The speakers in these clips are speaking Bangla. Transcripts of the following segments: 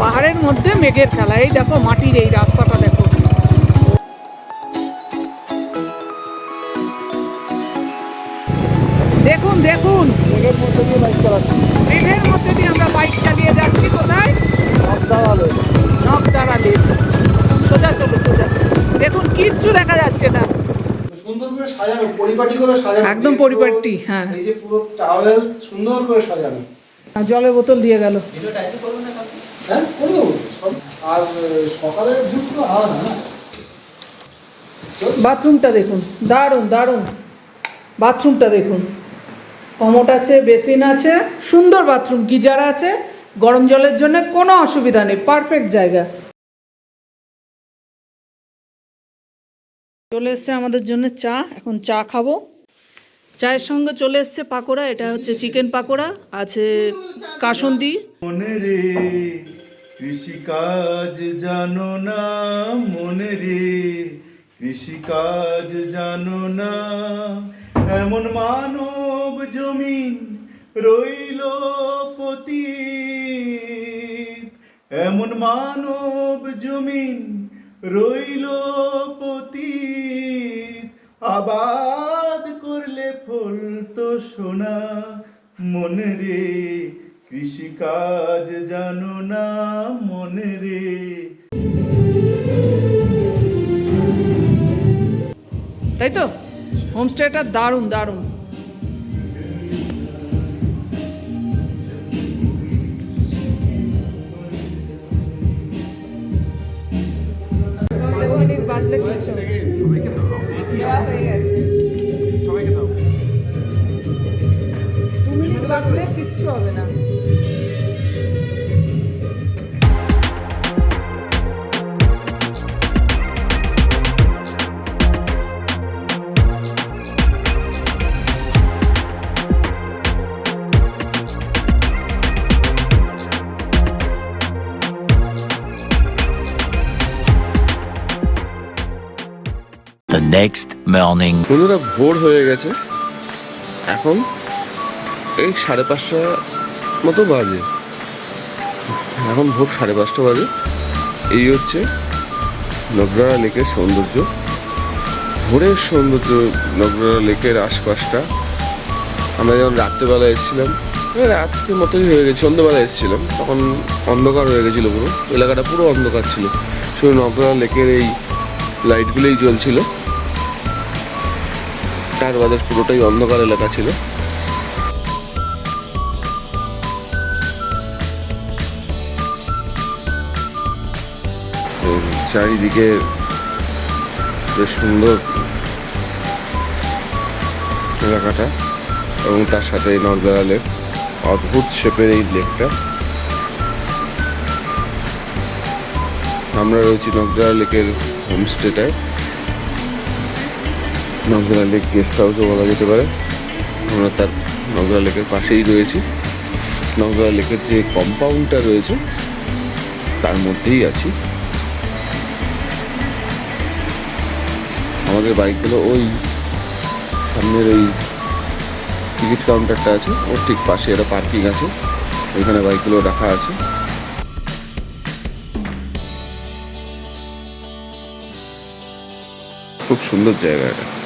পাহাড়ের মধ্যে মেঘের খেলা। এই দেখো মাটির এই রাস্তাটা দেখো। দেখুন দেখুন। মেঘের মধ্যে দিয়ে বাইক চালাচ্ছি। মেঘের মধ্যে দিয়ে আমরা বাইক চালিয়ে যাচ্ছি কোথায়? নবদাওয়ালে নখ সোজা চলো সোজা। দেখুন কিচ্ছু দেখা যাচ্ছে না। সুন্দর করে সাজানো পরিপাটি করে সাজানো। একদম পরিপাটি, হ্যাঁ। এই যে পুরো ট্রাভেল সুন্দর করে সাজানো। জলের বোতল দিয়ে গেল। হ্যাঁ বাথরুমটা দেখুন। দারুণ দারুণ। বাথরুমটা দেখুন। কমোট আছে বেসিন আছে সুন্দর বাথরুম। গিজার আছে গরম জলের জন্য কোনো অসুবিধা নেই। পারফেক্ট জায়গা। চলে এসছে আমাদের জন্য চা। এখন চা খাব। চায়ের সঙ্গে চলে এসছে পাকোড়া, এটা হচ্ছে চিকেন পাকোড়া, আছে কাসন্দি। মনে রে, কৃষিকাজ জানো না, মনে রে, কৃষিকাজ জানো না। এমন মানব জমিন রইল পতি এমন মানব জমিন রইল পতি আবাদ সোনা মনে রে কৃষিকাজ জানো না মনে রে। তাই তো? হোমস্টেটা দারুণ দারুণ। দু মিনিট বাঁচলে কিচ্ছু হবে না The next morning. বন্ধুরা ভোর হয়ে গেছে এখন এই সাড়ে পাঁচটা মতো বাজে। এখন ভোর সাড়ে পাঁচটা বাজে। এই হচ্ছে নবগ্রারা লেকের সৌন্দর্য। ভোরের সৌন্দর্য নবগ্রারা লেকের আশপাশটা। আমরা যখন রাত্রেবেলা এসেছিলাম রাত্রের মতোই হয়ে গেছে। সন্ধ্যেবেলা এসেছিলাম, তখন অন্ধকার হয়ে গেছিল পুরো। এলাকাটা পুরো অন্ধকার ছিল। শুধু নবগ্রারা লেকের এই লাইটগুলোই জ্বলছিল। চার বাজার পুরোটাই অন্ধকার এলাকা ছিল। চারিদিকে বেশ সুন্দর এলাকাটা এবং তার সাথে নর্দারা লেক। অদ্ভুত শেপের এই লেকটা। আমরা রয়েছি নগরা লেকের হোমস্টেটায়। নগরা লেক গেস্ট হাউসও বলা যেতে পারে। আমরা তার নগরা লেকের পাশেই রয়েছি। নগরা লেকের যে কম্পাউন্ডটা রয়েছে, তার মধ্যেই আছি। আমাদের বাইকগুলো ওই সামনের ওই টিকিট কাউন্টারটা আছে, ওর ঠিক পাশে একটা পার্কিং আছে, ওইখানে বাইকগুলো রাখা আছে। খুব সুন্দর জায়গা এটা।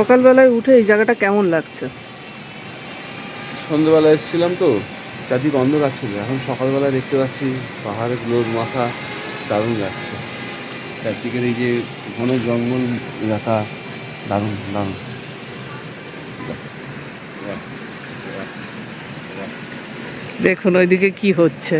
সকালবেলায় উঠে এই জায়গাটা কেমন লাগছে? সন্ধ্যেবেলা এসেছিলাম তো চারদিক অন্ধকার ছিল। এখন সকালবেলা দেখতে পাচ্ছি পাহাড়গুলোর মাথা দারুণ লাগছে। চারদিকের এই যে ঘন জঙ্গল এলাকা দারুণ দারুণ। দেখুন ওইদিকে কি হচ্ছে।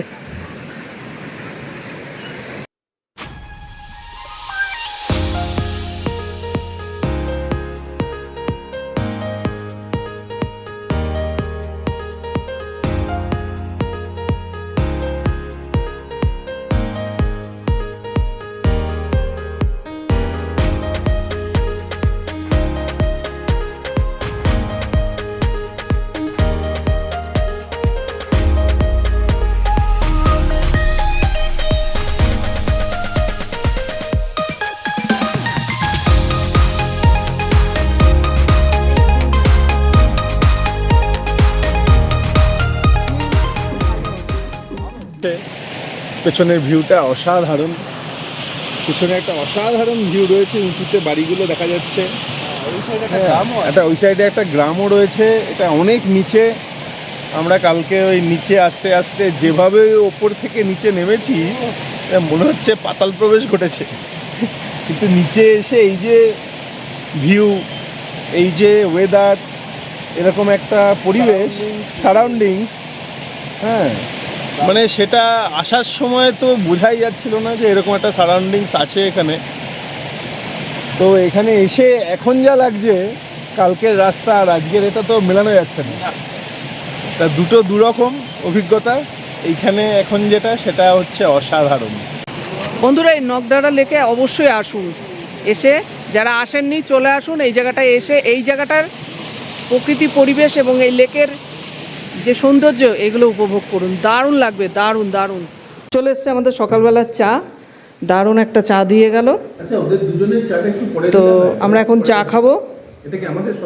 পেছনের ভিউটা অসাধারণ। পেছনে একটা অসাধারণ ভিউ রয়েছে উঁচুতে বাড়িগুলো দেখা যাচ্ছে। হ্যাঁ, একটা ওই সাইডে একটা গ্রামও রয়েছে এটা অনেক নিচে। আমরা কালকে ওই নিচে আস্তে আস্তে যেভাবে ওপর থেকে নিচে নেমেছি মনে হচ্ছে পাতাল প্রবেশ ঘটেছে। কিন্তু নিচে এসে এই যে ভিউ এই যে ওয়েদার এরকম একটা পরিবেশ সারাউন্ডিংস হ্যাঁ। মানে সেটা আসার সময় তো বোঝাই যাচ্ছিল না যে এরকম একটা সারাউন্ডিংস আছে এখানে। তো এখানে এসে এখন যা লাগছে, কালকের রাস্তা আর আজকের এটা তো মেলানো যাচ্ছে না। তা দুটো দুরকম অভিজ্ঞতা, এইখানে এখন যেটা সেটা হচ্ছে অসাধারণ। বন্ধুরা, এই নকদারা লেকে অবশ্যই আসুন। এসে যারা আসেননি, চলে আসুন। এই জায়গাটায় এসে, এই জায়গাটার প্রকৃতি পরিবেশ এবং এই লেকের যে সৌন্দর্য এগুলো উপভোগ করুন। দারুণ লাগবে দারুণ দারুণ। চলে এসছে আমাদের সকালবেলার চা। দারুণ একটা চা দিয়ে গেল। আচ্ছা তো আমরা এখন চা খাব।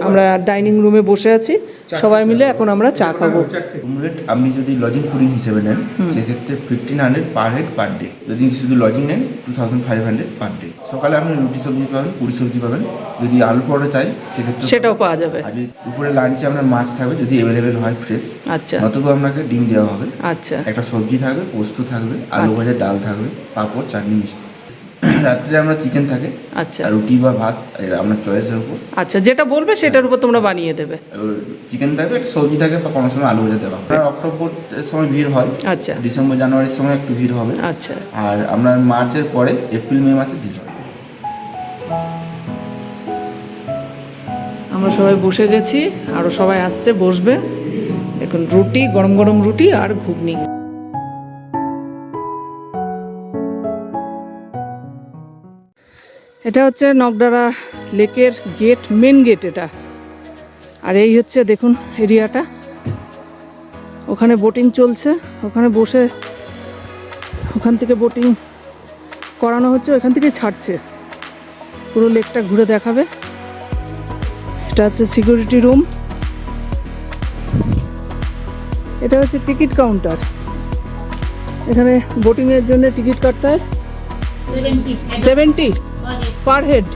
আমরা ডাইনিং রুমে বসে আছি সবাই মিলে এখন আমরা চা খাব। রেট আপনি যদি লজিং ফুডিং হিসেবে নেন সেক্ষেত্রে fifteen hundred per head per day যদি শুধু লজিং নেন two thousand five hundred per day সকালে আপনি রুটি সবজি পাবেন পুরি সবজি পাবেন। যদি আলু পরোটা চাই সেক্ষেত্রে সেটাও পাওয়া যাবে। আর দুপুরে লাঞ্চে আপনার মাছ থাকবে যদি অ্যাভেলেবেল হয় ফ্রেশ আচ্ছা। নতুবা আপনাকে ডিম দেওয়া হবে। আচ্ছা। একটা সবজি থাকবে পোস্ত থাকবে আলু আচ্ছা। ভাজা ডাল থাকবে পাঁপড় চাটনি মিষ্টি। রাত্রে আমরা চিকেন থাকে আচ্ছা। আর রুটি বা ভাত আপনার চয়েসের উপর। আচ্ছা যেটা বলবে সেটার উপর তোমরা বানিয়ে দেবে। চিকেন থাকবে একটা সবজি থাকে বা কোনো সময় আলু ভাজা দেওয়া। আপনার অক্টোবর সময় ভিড় হয়। আচ্ছা। ডিসেম্বর জানুয়ারির সময় একটু ভিড় হবে। আচ্ছা। আর আপনার মার্চের পরে এপ্রিল মে মাসে ভিড় হবে আমরা সবাই বসে গেছি আরও সবাই আসছে বসবে। এখন রুটি গরম গরম রুটি আর ঘুগনি। এটা হচ্ছে নগডারা লেকের গেট মেন গেট এটা। আর এই হচ্ছে দেখুন এরিয়াটা। ওখানে বোটিং চলছে। ওখানে বসে ওখান থেকে বোটিং করানো হচ্ছে ওখান থেকে ছাড়ছে। পুরো লেকটা ঘুরে দেখাবে। এটা হচ্ছে সিকিউরিটি রুম এটা হচ্ছে টিকিট কাউন্টার এখানে বোটিংয়ের জন্য টিকিট কাটতে হয়। Seventy per head?